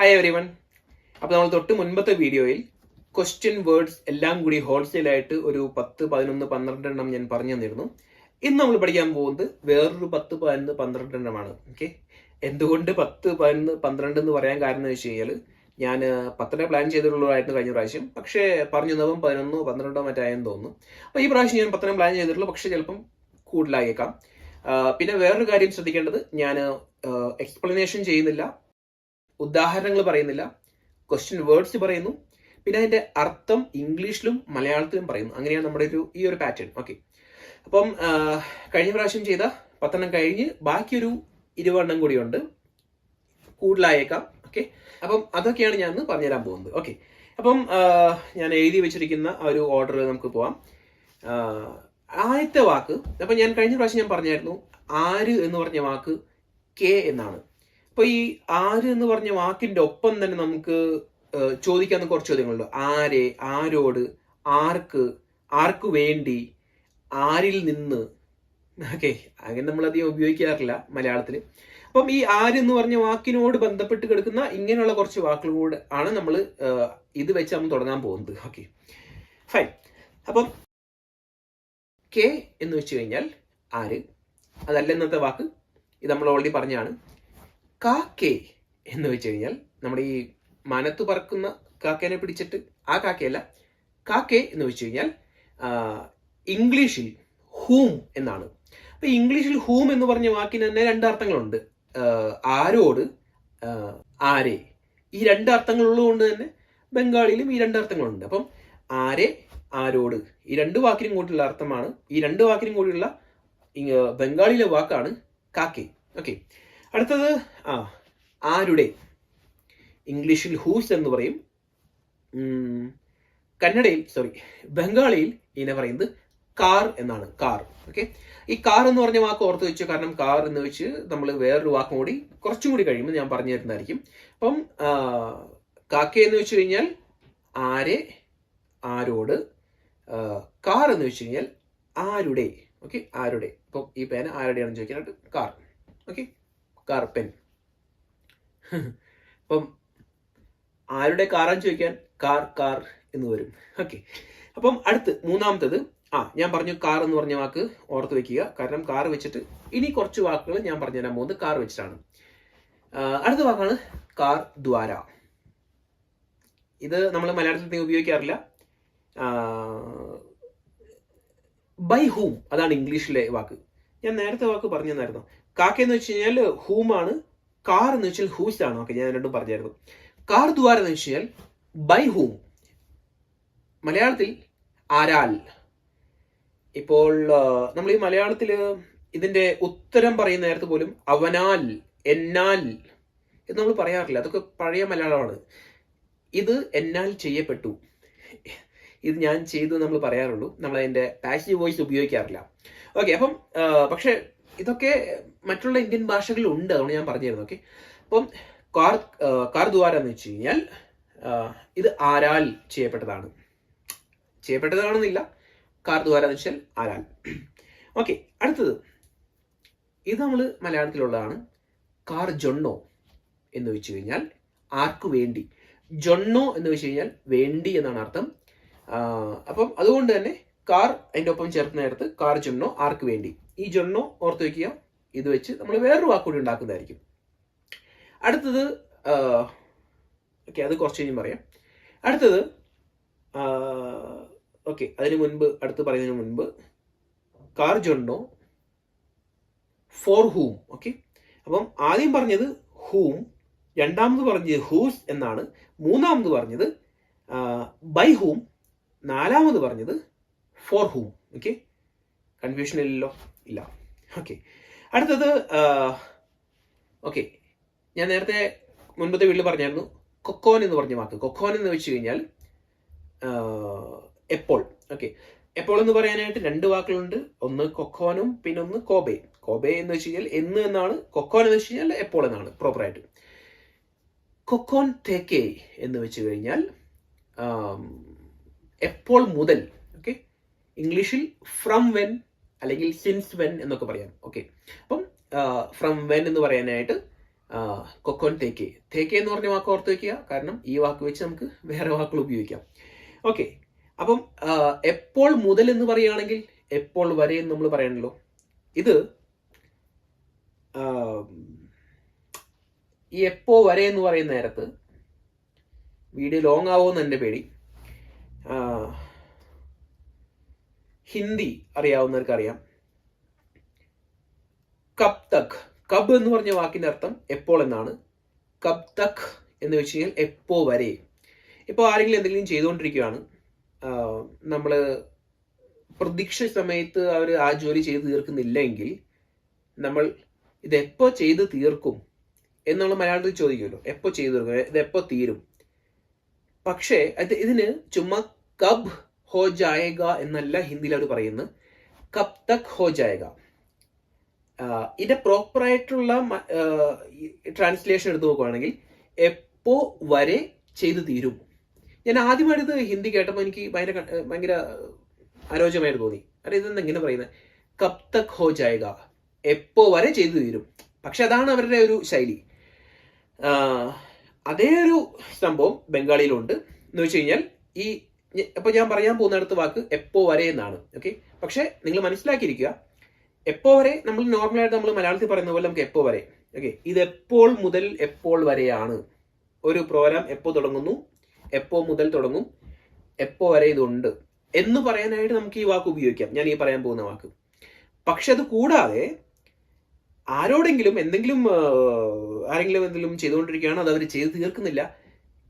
Hi every one അപ്പോൾ നമ്മൾ തൊട്ട് മുൻപത്തെ വീഡിയോയിൽ ക്വസ്റ്റ്യൻ വേർഡ്സ് എല്ലാം കൂടി ഹോൾസെയിലായിട്ട് ഒരു പത്ത് പതിനൊന്ന് പന്ത്രണ്ട് എണ്ണം ഞാൻ പറഞ്ഞു തന്നിരുന്നു. ഇന്ന് നമ്മൾ പഠിക്കാൻ പോകുന്നത് വേറൊരു പത്ത് പതിനൊന്ന് പന്ത്രണ്ട് എണ്ണമാണ്. ഓക്കെ എന്തുകൊണ്ട് പത്ത് പതിനൊന്ന് പന്ത്രണ്ട് എന്ന് പറയാൻ കാരണം എന്ന് വെച്ച് കഴിഞ്ഞാൽ ഞാൻ പത്തര പ്ലാൻ ചെയ്തിട്ടുള്ളതായിരുന്നു കഴിഞ്ഞ പ്രാവശ്യം. പക്ഷേ പറഞ്ഞു തന്നപ്പം പതിനൊന്നോ പന്ത്രണ്ടോ മറ്റായെന്ന് തോന്നുന്നു. അപ്പോൾ ഈ പ്രാവശ്യം ഞാൻ പത്തിനെ പ്ലാൻ ചെയ്തിട്ടുള്ളൂ. പക്ഷേ ചിലപ്പം കൂടുതലായേക്കാം. പിന്നെ വേറൊരു കാര്യം ശ്രദ്ധിക്കേണ്ടത് ഞാൻ എക്സ്പ്ലനേഷൻ ചെയ്യുന്നില്ല. ഉദാഹരണങ്ങൾ പറയുന്നില്ല. ക്വസ്റ്റ്യൻ വേർഡ്സ് പറയുന്നു. പിന്നെ അതിന്റെ അർത്ഥം ഇംഗ്ലീഷിലും മലയാളത്തിലും പറയുന്നു. അങ്ങനെയാണ് നമ്മുടെ ഒരു ഈ ഒരു പാറ്റേൺ ഓക്കെ അപ്പം കഴിഞ്ഞ പ്രാവശ്യം ചെയ്ത പത്തെണ്ണം കഴിഞ്ഞ് ബാക്കിയൊരു ഇരുപെണ്ണം കൂടിയുണ്ട്. കൂടുതലായേക്കാം. ഓക്കെ അപ്പം അതൊക്കെയാണ് ഞാൻ പറഞ്ഞുതരാൻ പോകുന്നത്. ഓക്കെ അപ്പം ഞാൻ എഴുതി വെച്ചിരിക്കുന്ന ആ ഒരു ഓർഡർ നമുക്ക് പോവാം. ആദ്യത്തെ വാക്ക് അപ്പം ഞാൻ കഴിഞ്ഞ പ്രാവശ്യം ഞാൻ പറഞ്ഞായിരുന്നു ആര് എന്ന് പറഞ്ഞ വാക്ക് കെ എന്നാണ്. അപ്പൊ ഈ ആര് എന്ന് പറഞ്ഞ വാക്കിന്റെ ഒപ്പം തന്നെ നമുക്ക് ചോദിക്കാവുന്ന കുറച്ച് ചോദ്യങ്ങളുണ്ട്. ആരെ ആരോട് ആർക്ക് ആർക്ക് വേണ്ടി ആരിൽ നിന്ന്. ഓക്കെ അങ്ങനെ നമ്മൾ അധികം ഉപയോഗിക്കാറില്ല മലയാളത്തിൽ അപ്പം ഈ ആര് എന്ന് പറഞ്ഞ വാക്കിനോട് ബന്ധപ്പെട്ട് കിടക്കുന്ന ഇങ്ങനെയുള്ള കുറച്ച് വാക്കുകൾ കൂടെ ആണ് നമ്മൾ ഇത് വെച്ച് നമ്മൾ തുടങ്ങാൻ പോകുന്നത്. ഓക്കെ. ഫൈൻ. അപ്പം കെ എന്ന് വെച്ച് കഴിഞ്ഞാൽ ആര്? അതല്ല ഇന്നത്തെ വാക്ക്. ഇത് നമ്മൾ ഓൾറെഡി പറഞ്ഞാണ് കാക്കേ എന്ന് വെച്ച് കഴിഞ്ഞാൽ നമ്മുടെ ഈ മനത്ത് പറക്കുന്ന കാക്കേനെ പിടിച്ചിട്ട് ആ കാക്കയല്ല കാക്കെ എന്ന് വെച്ച് കഴിഞ്ഞാൽ ഇംഗ്ലീഷിൽ ഹൂം എന്നാണ്. അപ്പൊ ഇംഗ്ലീഷിൽ ഹൂം എന്ന് പറഞ്ഞ വാക്കിന് തന്നെ രണ്ട് അർത്ഥങ്ങളുണ്ട്. ആരോട് ആരെ. ഈ രണ്ട് അർത്ഥങ്ങളുള്ളത് കൊണ്ട് തന്നെ ബംഗാളിയിലും ഈ രണ്ട് അർത്ഥങ്ങളുണ്ട്. അപ്പം ആരെ ആരോട്. ഈ രണ്ട് വാക്കിനും കൂടിയുള്ള അർത്ഥമാണ്. ഈ രണ്ട് വാക്കിനും കൂടിയുള്ള ബംഗാളിയിലെ വാക്കാണ് കാക്കെ. ഓക്കെ. അടുത്തത് ആ ആരുടെ? ഇംഗ്ലീഷിൽ ഹൂസ് എന്ന് പറയും. കന്നഡയിൽ സോറി ബംഗാളിയിൽ ഇതിനെ പറയുന്നത് കാർ എന്നാണ് കാർ. ഓക്കെ ഈ കാർ എന്ന് പറഞ്ഞ വാക്ക് ഓർത്ത് വെച്ചു കാരണം കാർ എന്ന് വെച്ച് നമ്മൾ വേറൊരു വാക്കും കൂടി കുറച്ചും കൂടി കഴിയുമ്പോൾ ഞാൻ പറഞ്ഞു തരുന്നതായിരിക്കും. അപ്പം കാക്ക എന്ന് വെച്ച് കഴിഞ്ഞാൽ ആരെ? ആരോട്? കാർ എന്ന് വെച്ച് കഴിഞ്ഞാൽ ആരുടെ? ഓക്കെ ആരുടെ? ഇപ്പം ഈ പേന ആരുടെയാണെന്ന് ചോദിക്കാനായിട്ട് കാർ. ഓക്കെ കാർ പെൻ അപ്പം ആരുടെ കാറാന്ന് ചോദിക്കാൻ? കാർ കാർ എന്ന് വരും. ഓക്കെ അപ്പം അടുത്ത് മൂന്നാമത്തത്. ആ ഞാൻ പറഞ്ഞു കാർ എന്ന് പറഞ്ഞ വാക്ക് ഓർത്ത് വെക്കുക. കാരണം കാർ വെച്ചിട്ട് ഇനി കുറച്ച് വാക്കുകൾ ഞാൻ പറഞ്ഞു തരാൻ പോകുന്നത് കാർ വെച്ചിട്ടാണ്. അടുത്ത വാക്കാണ് കാർ ദ്വാര. ഇത് നമ്മൾ മലയാളത്തിൽ ഉപയോഗിക്കാറില്ല. ബൈ ഹൂം അതാണ് ഇംഗ്ലീഷിലെ വാക്ക്. ഞാൻ നേരത്തെ വാക്ക് പറഞ്ഞു തന്നായിരുന്നു കാക്ക എന്ന് വെച്ച് കഴിഞ്ഞാൽ ഹൂമാണ്. കാർ എന്ന് വെച്ചാൽ ഹൂസ് ആണ്. ഓക്കെ ഞാൻ രണ്ടും പറഞ്ഞായിരുന്നു. കാർ ദ്വാര എന്ന് വെച്ച് ബൈ ഹൂം മലയാളത്തിൽ ആരാൽ. ഇപ്പോൾ നമ്മൾ ഈ മലയാളത്തിൽ ഇതിന്റെ ഉത്തരം പറയുന്ന നേരത്ത് പോലും അവനാൽ എന്നാൽ എന്ന് നമ്മൾ പറയാറില്ല. അതൊക്കെ പഴയ മലയാളമാണ്. ഇത് എന്നാൽ ചെയ്യപ്പെട്ടു. ഇത് ഞാൻ ചെയ്തു നമ്മൾ പറയാറുള്ളൂ. നമ്മൾ അതിന്റെ പാസീവ് വോയിസ് ഉപയോഗിക്കാറില്ല. ഓക്കെ അപ്പം പക്ഷെ ഇതൊക്കെ മറ്റുള്ള ഇന്ത്യൻ ഭാഷകളിൽ ഉണ്ട് അതുകൊണ്ട് ഞാൻ പറഞ്ഞിരുന്നു. ഓക്കെ അപ്പം കാർ ആ, കാർ ദ്വാര എന്ന് വെച്ച് കഴിഞ്ഞാൽ ഇത് ആരാൽ ചെയ്യപ്പെട്ടതാണ്. ചെയ്യപ്പെട്ടതാണെന്നില്ല. കാർ ദ്വാര എന്ന് വെച്ചാൽ ആരാൽ. ഓക്കെ അടുത്തത്. ഇത് നമ്മൾ മലയാളത്തിലുള്ളതാണ്. കാർ ജൊണ്ണോ എന്ന് വെച്ച് കഴിഞ്ഞാൽ ആർക്കു വേണ്ടി? ജൊണ്ണോ എന്ന് വെച്ച് കഴിഞ്ഞാൽ വേണ്ടി എന്നാണ് അർത്ഥം. അപ്പം അതുകൊണ്ട് തന്നെ കാർ അതിന്റെ ഒപ്പം ചേർക്കുന്ന നേരത്ത് കാർ ജൊണ്ണോ ആർക്ക് വേണ്ടി? ഈ ജൊണ്ണോ ഓർത്ത് വെക്കുക. ഇത് വെച്ച് നമ്മൾ വേറൊരു വാക്കുകൂടി ഉണ്ടാക്കുന്നതായിരിക്കും. അടുത്തത് ഓക്കെ അത് കുറച്ച് കഴിഞ്ഞ് പറയാം. അടുത്തത് ഓക്കെ അതിന് മുൻപ് അടുത്ത് പറയുന്നതിന് മുൻപ് കാർ ജൊണ്ണോ ഫോർ ഹൂം ഓക്കെ. അപ്പം ആദ്യം പറഞ്ഞത് ഹൂം രണ്ടാമത് പറഞ്ഞത് ഹൂസ് എന്നാണ് മൂന്നാമത് പറഞ്ഞത് ബൈ ഹൂം നാലാമത് പറഞ്ഞത് ഫോർ ഹൂം ഓക്കെ. കൺഫ്യൂഷൻ ഇല്ലല്ലോ ഇല്ല. ഓക്കെ അടുത്തത് ഓക്കെ ഞാൻ നേരത്തെ മുൻപത്തെ വീട്ടിൽ പറഞ്ഞായിരുന്നു കൊക്കോൻ എന്ന് പറഞ്ഞ വാക്ക്. കൊക്കോൻ എന്ന് വെച്ച് കഴിഞ്ഞാൽ എപ്പോൾ ഓക്കെ എപ്പോൾ എന്ന് പറയാനായിട്ട് രണ്ട് വാക്കുകളുണ്ട്. ഒന്ന് കൊക്കോനും പിന്നെ ഒന്ന് കോബെ. കോബെ എന്ന് വെച്ച് കഴിഞ്ഞാൽ എന്ന് എന്നാണ് കൊക്കോൻ എന്ന് വെച്ച് കഴിഞ്ഞാൽ എപ്പോൾ എന്നാണ് പ്രോപ്പറായിട്ട് കൊക്കോൻ തേക്കെ എന്ന് വെച്ച് കഴിഞ്ഞാൽ എപ്പോൾ മുതൽ ഓക്കെ ഇംഗ്ലീഷിൽ ഫ്രം വെൻ അല്ലെങ്കിൽ സിൻസ് വെൻ എന്നൊക്കെ പറയാം. ഓക്കെ അപ്പം ഫ്രം വെൻ എന്ന് പറയാനായിട്ട് കൊക്കോൻ തേക്കെ. തേക്കെ എന്ന് പറഞ്ഞ വാക്ക് ഓർത്ത് വെക്കുക. കാരണം ഈ വാക്ക് വെച്ച് നമുക്ക് വേറെ വാക്കുകൾ ഉപയോഗിക്കാം. ഓക്കെ അപ്പം എപ്പോൾ മുതൽ എന്ന് പറയുകയാണെങ്കിൽ എപ്പോൾ വരെ എന്ന് നമ്മൾ പറയണല്ലോ. ഇത് ഈ എപ്പോ വരെ എന്ന് പറയുന്ന നേരത്ത് വീഡിയോ ലോങ് ആവുമെന്ന് എന്റെ പേടി. ഹിന്ദി അറിയാവുന്നവർക്ക് അറിയാം കബ് തക് കബ് എന്ന് പറഞ്ഞ വാക്കിന്റെ അർത്ഥം എപ്പോൾ എന്നാണ്. കബ് തക് എന്ന് വെച്ച് കഴിഞ്ഞാൽ എപ്പോ വരെ. ഇപ്പോൾ ആരെങ്കിലും എന്തെങ്കിലും ചെയ്തുകൊണ്ടിരിക്കുകയാണ് നമ്മൾ പ്രതീക്ഷ സമയത്ത് അവർ ആ ജോലി ചെയ്ത് തീർക്കുന്നില്ല എങ്കിൽ നമ്മൾ ഇതെപ്പോ ചെയ്ത് തീർക്കും എന്നുള്ള മലയാളത്തിൽ ചോദിക്കുമല്ലോ. എപ്പോ ചെയ്തു തീർക്കും? ഇതെപ്പോ തീരും? പക്ഷേ ഇതിന് ചുമ്മാ കബ് ഹോ ജായക എന്നല്ല ഹിന്ദിയിൽ അവർ പറയുന്നത്. കബ് തക് ഹോ ആഹ് ഇതിന്റെ പ്രോപ്പർ ആയിട്ടുള്ള ട്രാൻസ്ലേഷൻ എടുത്തു നോക്കുവാണെങ്കിൽ എപ്പോ വരെ ചെയ്തു തീരും. ഞാൻ ആദ്യമായിട്ട് ഹിന്ദി കേട്ടപ്പോൾ എനിക്ക് ഭയങ്കര ഭയങ്കര അരോചമായിട്ട് തോന്നി. അല്ല ഇതെന്താ ഇങ്ങനെ പറയുന്നത് കബ് തക് ഹോ ജായക എപ്പോ വരെ ചെയ്തു തീരും. പക്ഷെ അതാണ് അവരുടെ ഒരു ശൈലി. അതേ ഒരു സംഭവം ബംഗാളിയിലുണ്ട്. എന്ന് വെച്ച് കഴിഞ്ഞാൽ ഈ ഇപ്പൊ ഞാൻ പറയാൻ പോകുന്നിടത്ത് വാക്ക് എപ്പോ വരെ എന്നാണ്. ഓക്കെ പക്ഷെ നിങ്ങൾ മനസ്സിലാക്കിയിരിക്കുക എപ്പോ വരെ നമ്മൾ നോർമലായിട്ട് നമ്മൾ മലയാളത്തിൽ പറയുന്ന പോലെ നമുക്ക് എപ്പോ വരെ. ഓക്കെ ഇത് എപ്പോൾ മുതൽ എപ്പോൾ വരെയാണ്. ഒരു പ്രോഗ്രാം എപ്പോ തുടങ്ങുന്നു എപ്പോ മുതൽ തുടങ്ങും എപ്പോ വരെ ഇതുണ്ട്. എന്ന് പറയാനായിട്ട് നമുക്ക് ഈ വാക്ക് ഉപയോഗിക്കാം. ഞാൻ ഈ പറയാൻ പോകുന്ന വാക്ക്. പക്ഷെ അത് കൂടാതെ ആരോടെങ്കിലും എന്തെങ്കിലും ആരെങ്കിലും എന്തെങ്കിലും ചെയ്തുകൊണ്ടിരിക്കുകയാണോ അത് അവർ ചെയ്ത് തീർക്കുന്നില്ല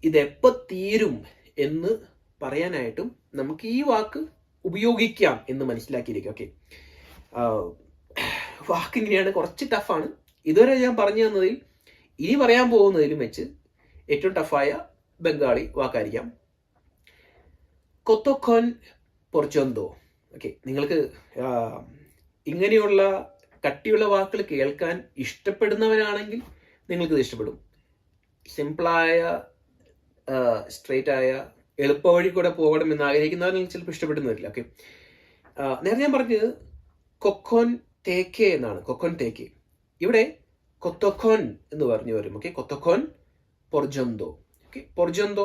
ഇത് എപ്പോ തീരും എന്ന് പറയാനായിട്ടും നമുക്ക് ഈ വാക്ക് ഉപയോഗിക്കാം എന്ന് മനസ്സിലാക്കിയിരിക്കും. ഓക്കെ വാക്ക് ഇങ്ങനെയാണ്. കുറച്ച് ടഫാണ് ഇതുവരെ ഞാൻ പറഞ്ഞു തന്നതിൽ ഇനി പറയാൻ പോകുന്നതിലും വെച്ച് ഏറ്റവും ടഫായ ബംഗാളി വാക്കായിരിക്കാം. കൊത്തോഖോൻ പൊർച്ചോന്തോ. ഓക്കെ നിങ്ങൾക്ക് ഇങ്ങനെയുള്ള കട്ടിയുള്ള വാക്കുകൾ കേൾക്കാൻ ഇഷ്ടപ്പെടുന്നവരാണെങ്കിൽ നിങ്ങൾക്കിത് ഇഷ്ടപ്പെടും. സിമ്പിളായ സ്ട്രെയിറ്റ് ആയ എളുപ്പ വഴി കൂടെ പോകണം എന്ന് ആഗ്രഹിക്കുന്നവർ നിങ്ങൾക്ക് ചിലപ്പോൾ ഇഷ്ടപ്പെടുന്ന വരില്ല ഓക്കെ നേരത്തെ ഞാൻ പറഞ്ഞത് കൊക്കോൻ തേക്കെ എന്നാണ്. കൊക്കോൻ തേക്കെ. ഇവിടെ കൊത്തൊക്കോൻ എന്ന് പറഞ്ഞു വരും. ഓക്കെ കൊത്തൊക്കോൻ പൊർജന്തോ. ഓക്കെ പൊർജന്തോ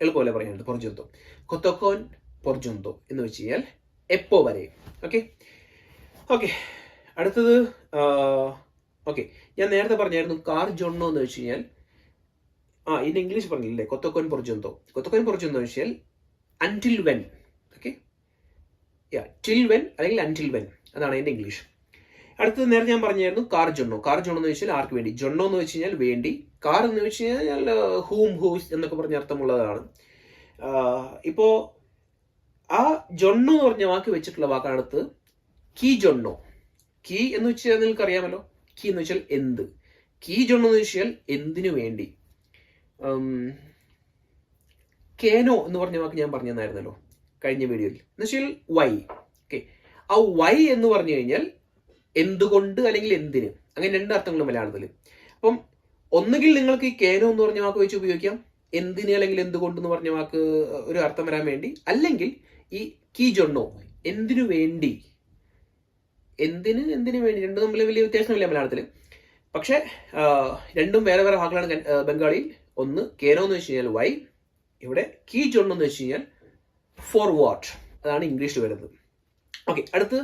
എളുപ്പമല്ലേ പറയാനുണ്ട് പൊർജന്തോ. കൊത്തൊക്കോൻ പൊർജന്തോ എന്ന് വെച്ച് കഴിഞ്ഞാൽ എപ്പോ വരെ. ഓക്കെ ഓക്കെ അടുത്തത് ഓക്കെ ഞാൻ നേരത്തെ പറഞ്ഞായിരുന്നു കാർ ജൊണ്ണോ എന്ന് വെച്ച് കഴിഞ്ഞാൽ ആ ഇൻ ഇംഗ്ലീഷ് പറഞ്ഞില്ലേ? കൊത്തക്കോൻ പൊറിച്ചെന്തോ കൊത്തക്കോൻ പൊറിച്ചെന്തോ എന്ന് വെച്ചാൽ അന്റിൽ വെൻ ഓക്കെ യാ ടിൽ വെൻ അല്ലെങ്കിൽ അന്റിൽ വെൻ അതാണ് അതിന്റെ ഇംഗ്ലീഷ് അടുത്തത് നേരെ ഞാൻ പറഞ്ഞായിരുന്നു കാർ ജൊണ്ണോ. കാർ ജൊണ്ണോ എന്ന് വെച്ചാൽ ആർക്ക് വേണ്ടി? ജൊണ്ണോ എന്ന് വെച്ച് കഴിഞ്ഞാൽ വേണ്ടി. കാർ എന്ന് വെച്ച് കഴിഞ്ഞാൽ ഹൂം ഹൂസ് എന്നൊക്കെ പറഞ്ഞ അർത്ഥമുള്ളതാണ്. ഇപ്പോൾ ഇപ്പോ ആ ജൊണ്ണോ എന്ന് പറഞ്ഞ വാക്ക് വെച്ചിട്ടുള്ള വാക്കാണ് അടുത്ത് കീ ജൊണ്ണോ. കീ എന്ന് വെച്ചാൽ നിങ്ങൾക്ക് അറിയാമല്ലോ കീ എന്ന് വെച്ചാൽ എന്ത്. കീ ജൊണ്ണോ എന്ന് വെച്ചാൽ എന്തിനു വേണ്ടി? കേനോ എന്ന് പറഞ്ഞ വാക്ക് ഞാൻ പറഞ്ഞു കഴിഞ്ഞ വീഡിയോയിൽ. എന്നുവെച്ചാൽ വൈ ഓക്കെ ആ വൈ എന്ന് പറഞ്ഞു കഴിഞ്ഞാൽ എന്തുകൊണ്ട് അല്ലെങ്കിൽ എന്തിന്? അങ്ങനെ രണ്ട് അർത്ഥങ്ങൾ മലയാളത്തിൽ അപ്പം ഒന്നുകിൽ നിങ്ങൾക്ക് ഈ കേനോ എന്ന് പറഞ്ഞ വാക്ക് വെച്ച് ഉപയോഗിക്കാം. എന്തിന് അല്ലെങ്കിൽ എന്തുകൊണ്ട് എന്ന് പറഞ്ഞ വാക്ക് ഒരു അർത്ഥം വരാൻ വേണ്ടി. അല്ലെങ്കിൽ ഈ കീ ജൊണ്ണോ എന്തിനു വേണ്ടി? എന്തിന് എന്തിനു വേണ്ടി? രണ്ടും തമ്മിൽ വലിയ വ്യത്യാസമില്ല മലയാളത്തിൽ പക്ഷേ രണ്ടും വേറെ വേറെ വാക്കുകളാണ് ബംഗാളിയിൽ. ഒന്ന് കേനോ എന്ന് വെച്ച് കഴിഞ്ഞാൽ വൈ ഇവിടെ കീ ജോൺ എന്ന് വെച്ച് കഴിഞ്ഞാൽ ഫോർ വാട്ട് അതാണ് ഇംഗ്ലീഷിൽ വരുന്നത്. ഓക്കെ അടുത്ത്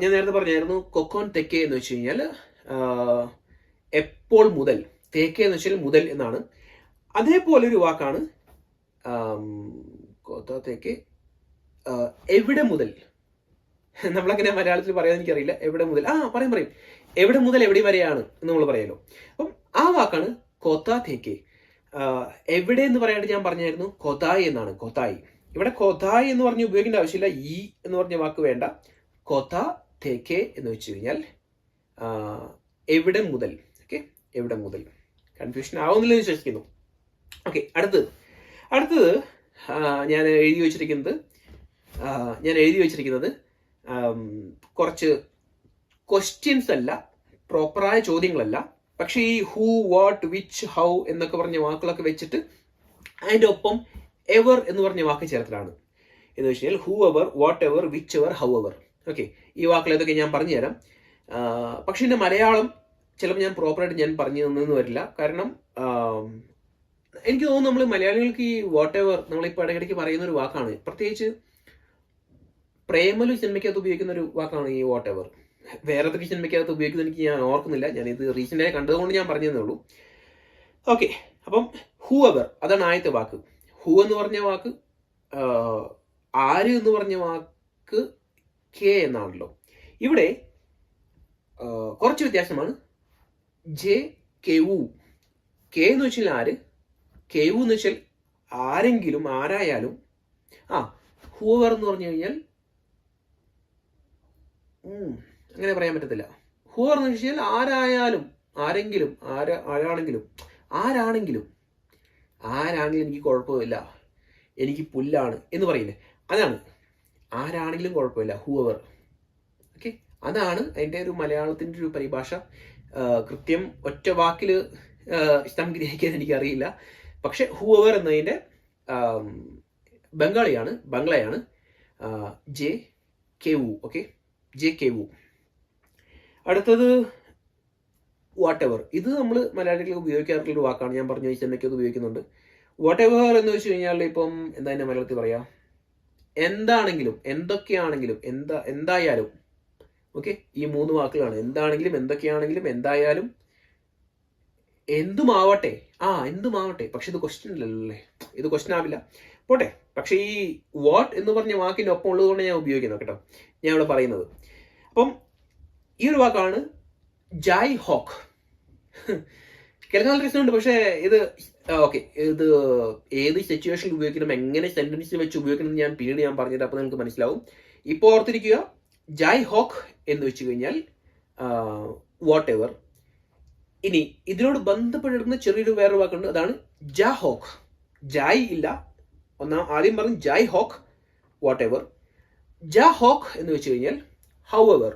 ഞാൻ നേരത്തെ പറഞ്ഞായിരുന്നു കൊക്കോൺ തെക്കേ എന്ന് വെച്ച് കഴിഞ്ഞാൽ എപ്പോൾ മുതൽ തേക്കേ എന്ന് വെച്ചാൽ മുതൽ എന്നാണ്. അതേപോലെ ഒരു വാക്കാണ് കൊത്ത എവിടെ മുതൽ? നമ്മളങ്ങനെ മലയാളത്തിൽ പറയാൻ എനിക്കറിയില്ല എവിടെ മുതൽ? ആ പറയും പറയും. എവിടെ മുതൽ എവിടെ വരെയാണ് എന്ന് നമ്മൾ പറയാലോ. അപ്പം ആ വാക്കാണ് കോത്താ തേക്കെ. എവിടെ എന്ന് പറയാണ്ട് ഞാൻ പറഞ്ഞായിരുന്നു കൊതായി എന്നാണ് കൊതായി. ഇവിടെ കൊതായി എന്ന് പറഞ്ഞ് ഉപയോഗിക്കേണ്ട ആവശ്യമില്ല ഈ എന്ന് പറഞ്ഞ വാക്ക് വേണ്ട. കൊത തേക്കെ എന്ന് വെച്ച് കഴിഞ്ഞാൽ എവിടെ മുതൽ ഓക്കെ എവിടെ മുതൽ. കൺഫ്യൂഷൻ ആവുന്നില്ല എന്ന് വിശ്വസിക്കുന്നു. ഓക്കെ അടുത്തത്. അടുത്തത് ഞാൻ എഴുതി വെച്ചിരിക്കുന്നത് ഞാൻ എഴുതി വെച്ചിരിക്കുന്നത് കുറച്ച് ക്വസ്റ്റ്യൻസ് അല്ല പ്രോപ്പറായ ചോദ്യങ്ങളല്ല പക്ഷേ ഈ ഹൂ വാട്ട് വിച്ച് ഹൗ എന്നൊക്കെ പറഞ്ഞ വാക്കുകളൊക്കെ വെച്ചിട്ട് അതിന്റെ ഒപ്പം എവർ എന്ന് പറഞ്ഞ വാക്ക് ചേർത്തലാണ്. എന്ന് വെച്ച് കഴിഞ്ഞാൽ whoever whatever whichever however okay ഈ വാക്കുകൾ ഏതൊക്കെ ഞാൻ പറഞ്ഞു തരാം പക്ഷെ എന്റെ മലയാളം ചിലപ്പോൾ ഞാൻ പ്രോപ്പറായിട്ട് ഞാൻ പറഞ്ഞു തന്നെന്ന് വരില്ല. കാരണം എനിക്ക് തോന്നുന്നു നമ്മൾ മലയാളികൾക്ക് ഈ വാട്ട് എവർ നമ്മളിപ്പോൾ ഇടയ്ക്കിടയ്ക്ക് പറയുന്ന ഒരു വാക്കാണ്. പ്രത്യേകിച്ച് പ്രേമലു സിനിമയ്ക്കകത്ത് ഉപയോഗിക്കുന്ന ഒരു വാക്കാണ് ഈ വാട്ട് എവർ വേറെ ഏതൊക്കെ സിനിമയ്ക്കകത്ത് ഉപയോഗിക്കുന്നത് എനിക്ക് ഞാൻ ഓർക്കുന്നില്ല. ഞാൻ ഇത് റീസെന്റായി കണ്ടതുകൊണ്ട് ഞാൻ പറഞ്ഞതേ ഉള്ളൂ. ഓക്കെ അപ്പം ഹൂ അവർ അതാണ് ആദ്യത്തെ വാക്ക്. ഹൂ എന്ന് പറഞ്ഞ വാക്ക് ആര് എന്ന് പറഞ്ഞ വാക്ക് കെ എന്നാണല്ലോ. ഇവിടെ കുറച്ച് വ്യത്യാസമാണ്. ജെ കെ ഉ കെ എന്ന് വെച്ചാൽ ആര്? കെ ഉ എന്ന് വെച്ചാൽ ആരെങ്കിലും ആരായാലും. ആ ഹൂവർ എന്ന് പറഞ്ഞു കഴിഞ്ഞാൽ അങ്ങനെ പറയാൻ പറ്റത്തില്ല. ഹൂവർ എന്ന് വെച്ചാൽ ആരായാലും ആരെങ്കിലും ആര ആരാണെങ്കിലും ആരാണെങ്കിലും ആരാണെങ്കിലും എനിക്ക് കുഴപ്പമില്ല. എനിക്ക് പുല്ലാണ് എന്ന് പറയില്ലേ അതാണ്. ആരാണെങ്കിലും കുഴപ്പമില്ല. ഹൂവർ ഓക്കെ അതാണ് അതിന്റെ ഒരു മലയാളത്തിന്റെ ഒരു പരിഭാഷ. കൃത്യം ഒറ്റ വാക്കിൽ ഇഷ്ടം ഗ്രഹിക്കാൻ എനിക്കറിയില്ല. പക്ഷെ ഹൂവർ എന്നതിന്റെ ബംഗാളിയാണ് ബംഗ്ലയാണ് ജെ കെ കെവു ഓക്കെ ജെ കെ കെവു അടുത്തത് വാട്ട് എവർ ഇത് നമ്മൾ മലയാളികൾ ഉപയോഗിക്കാറുള്ള ഒരു വാക്കാണ്. ഞാൻ പറഞ്ഞു ചെന്നൈക്ക് അത് ഉപയോഗിക്കുന്നുണ്ട്. വാട്ട് എവർ എന്ന് വെച്ച് കഴിഞ്ഞാൽ ഇപ്പം എന്താ എന്നെ മലയാളത്തിൽ പറയാ? എന്താണെങ്കിലും എന്തൊക്കെയാണെങ്കിലും എന്താ എന്തായാലും ഓക്കെ ഈ മൂന്ന് വാക്കുകളാണ്. എന്താണെങ്കിലും എന്തൊക്കെയാണെങ്കിലും എന്തായാലും എന്തുമാവട്ടെ? ആ എന്തുമാവട്ടെ? പക്ഷെ ഇത് ക്വസ്റ്റ്യൻ അല്ലല്ലേ? ഇത് ക്വസ്റ്റ്യൻ ആവില്ല. പോട്ടെ. പക്ഷെ ഈ വാട്ട് എന്ന് പറഞ്ഞ വാക്കിന്റെ ഒപ്പം ഉള്ളതുകൊണ്ട് ഞാൻ ഉപയോഗിക്കുന്നു കേട്ടോ. ഞാൻ ഇവിടെ പറയുന്നത്. അപ്പം ഈ ഒരു വാക്കാണ് ജായ് ഹോക്ക്. കേൾക്കാൻ നല്ല രസമുണ്ട് പക്ഷേ ഇത് ഓക്കെ ഇത് ഏത് സിറ്റുവേഷനിൽ ഉപയോഗിക്കണം എങ്ങനെ സെന്റൻസ് വെച്ച് ഉപയോഗിക്കണം എന്ന് ഞാൻ പിന്നീട് ഞാൻ പറഞ്ഞത് അപ്പോൾ നിങ്ങൾക്ക് മനസ്സിലാവും. ഇപ്പോൾ ഓർത്തിരിക്കുക ജായ് ഹോക്ക് എന്ന് വെച്ച് കഴിഞ്ഞാൽ വാട്ട് എവർ ഇനി ഇതിനോട് ബന്ധപ്പെട്ടിരിക്കുന്ന ചെറിയൊരു വേറൊരു വാക്കുണ്ട് അതാണ് ജാ ഹോക്ക്. ജായ് ഇല്ല. ഒന്നാം ആദ്യം പറഞ്ഞു ജായ് ഹോക്ക് വാട്ട് എവർ ജാ ഹോക്ക് എന്ന് വെച്ച് കഴിഞ്ഞാൽ ഹൗ എവർ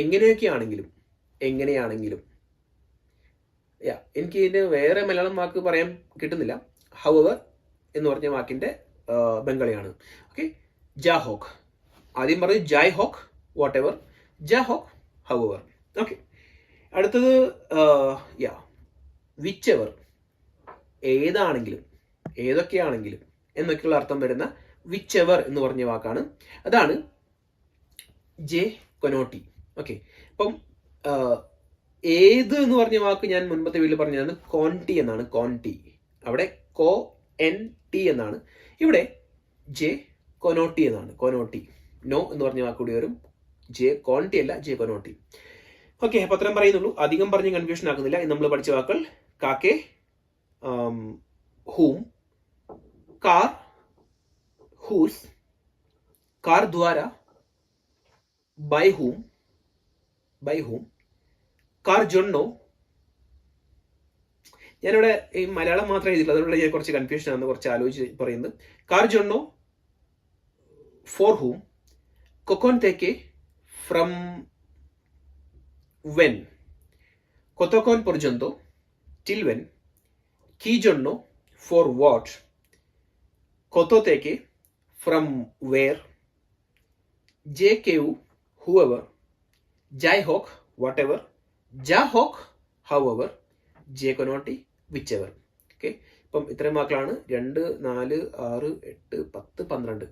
എങ്ങനെയൊക്കെ ആണെങ്കിലും എങ്ങനെയാണെങ്കിലും. യാ എനിക്ക് ഇതിന്റെ വേറെ മലയാളം വാക്ക് പറയാൻ കിട്ടുന്നില്ല. ഹൗ എവർ എന്ന് പറഞ്ഞ വാക്കിന്റെ ആ, ബംഗാളിയാണ്. ഓക്കെ ജാഹോക്ക് ആദ്യം പറഞ്ഞു ജായ് ഹോക്ക് വാട്ട് എവർ ജാഹോക്ക് ഹൗ എവർ ഓക്കെ അടുത്തത് യാ വിച്ച് എവർ ഏതാണെങ്കിലും ഏതൊക്കെയാണെങ്കിലും എന്നൊക്കെയുള്ള അർത്ഥം വരുന്ന വിച്ച് എവർ എന്ന് പറഞ്ഞ വാക്കാണ്. അതാണ് ജെ കൊനോട്ടി. ഓക്കെ അപ്പം ആ, ഏത് എന്ന് പറഞ്ഞ വാക്ക് ഞാൻ മുൻപത്തെ വീട്ടിൽ പറഞ്ഞതാണ് കോൺടി എന്നാണ്. കോൺടി അവിടെ കോ എൻ ടി എന്നാണ്. ഇവിടെ ജെ കൊനോട്ടി എന്നാണ്. കൊനോട്ടി നോ എന്ന് പറഞ്ഞ വാക്ക് കൂടി വരും. ജെ കോൺടി അല്ല ജെ കൊനോട്ടി ഓക്കെ അപ്പൊ അത്രയും പറയുന്നുള്ളൂ. അധികം പറഞ്ഞ് കൺഫ്യൂഷൻ ആക്കുന്നില്ല. നമ്മൾ പഠിച്ച വാക്കുകൾ കാക്കെ ഹൂം കാർ ഹൂസ് കാർ ദ്വാര ബൈ ഹൂം ബൈ ഹൂം കാർ ജൊണ്ണോ ഞാനിവിടെ ഈ മലയാളം മാത്രമേ എഴുതിയിട്ടുള്ളൂ. അതുകൊണ്ട് ഞാൻ കുറച്ച് കൺഫ്യൂഷൻ ആണ്. കുറച്ച് ആലോചിച്ച് പറയുന്നത്. കാർ ജൊണ്ണോ ഫോർ ഹൂം കൊക്കോൻ തേക്കെ ഫ്രം വെൻ കൊത്തോക്കോൻ പൊർജന്തോ ടിൽ വെൻ കീ ജൊണ്ണോ ഫോർ വാട്ട് കൊത്തോത്തേക്ക് ഫ്രം വെയർ ജെ കെയു ഹൂഎവർ ജായ് ഹൗ എവർ ജെ കൊനോട്ടി വിച്ച് എവർ ഓക്കെ ഇപ്പം ഇത്രയും വാക്കുകളാണ്. രണ്ട് നാല് ആറ് എട്ട് പത്ത് പന്ത്രണ്ട്.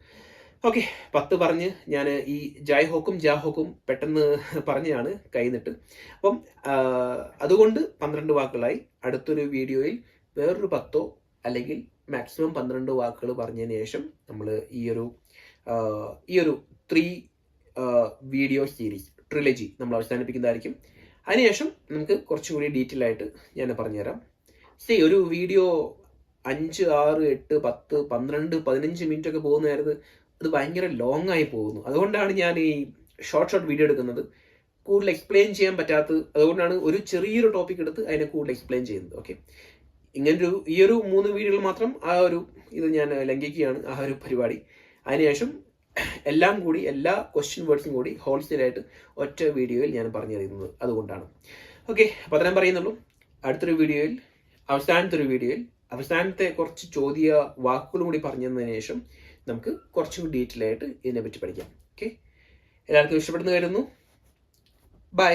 ഓക്കെ പത്ത് പറഞ്ഞ് ഞാൻ ഈ ജായ് ഹോക്കും ജാ ഹോക്കും പെട്ടെന്ന് പറഞ്ഞാണ് കൈനിട്ട്. അപ്പം അതുകൊണ്ട് പന്ത്രണ്ട് വാക്കുകളായി. അടുത്തൊരു വീഡിയോയിൽ വേറൊരു പത്തോ അല്ലെങ്കിൽ മാക്സിമം പന്ത്രണ്ട് വാക്കുകൾ പറഞ്ഞതിന് ശേഷം നമ്മൾ ഈ ഒരു ഈ ഒരു ത്രീ വീഡിയോ സീരീസ് ട്രിലജി നമ്മൾ അവസാനിപ്പിക്കുന്നതായിരിക്കും. അതിനുശേഷം നമുക്ക് കുറച്ചുകൂടി ഡീറ്റെയിൽ ആയിട്ട് ഞാൻ പറഞ്ഞുതരാം. സേ ഒരു വീഡിയോ അഞ്ച് ആറ് എട്ട് പത്ത് പന്ത്രണ്ട് പതിനഞ്ച് മിനിറ്റ് ഒക്കെ പോകുന്ന നേരത്ത് അത് ഭയങ്കര ലോങ് ആയി പോകുന്നു. അതുകൊണ്ടാണ് ഞാൻ ഈ ഷോർട്ട് ഷോർട്ട് വീഡിയോ എടുക്കുന്നത്. കൂടുതൽ എക്സ്പ്ലെയിൻ ചെയ്യാൻ പറ്റാത്തത്. അതുകൊണ്ടാണ് ഒരു ചെറിയൊരു ടോപ്പിക് എടുത്ത് അതിനെ കൂടുതൽ എക്സ്പ്ലെയിൻ ചെയ്യുന്നത്. ഓക്കെ ഇങ്ങനൊരു ഈ ഒരു മൂന്ന് വീഡിയോകൾ മാത്രം ആ ഒരു ഇത് ഞാൻ ലംഘിക്കുകയാണ്. ആ ഒരു പരിപാടി. അതിനുശേഷം എല്ലാം കൂടി എല്ലാ ക്വസ്റ്റ്യൻ വേർഡ്സും കൂടി ഹോൾസെയിലായിട്ട് ഒറ്റ വീഡിയോയിൽ ഞാൻ പറഞ്ഞു തരുന്നത് അതുകൊണ്ടാണ് ഓക്കെ അപ്പോൾ അത്രയും പറയുന്നുള്ളൂ. അടുത്തൊരു വീഡിയോയിൽ അവസാനത്തെ ഒരു വീഡിയോയിൽ അവസാനത്തെ കുറച്ച് ചോദ്യ വാക്കുകളും കൂടി പറഞ്ഞു ശേഷം നമുക്ക് കുറച്ചും കൂടി ഡീറ്റെയിൽ ആയിട്ട് ഇതിനെപ്പറ്റി പഠിക്കാം. ഓക്കെ എല്ലാവർക്കും ഇഷ്ടപ്പെടുന്നു കരുതുന്നു. ബൈ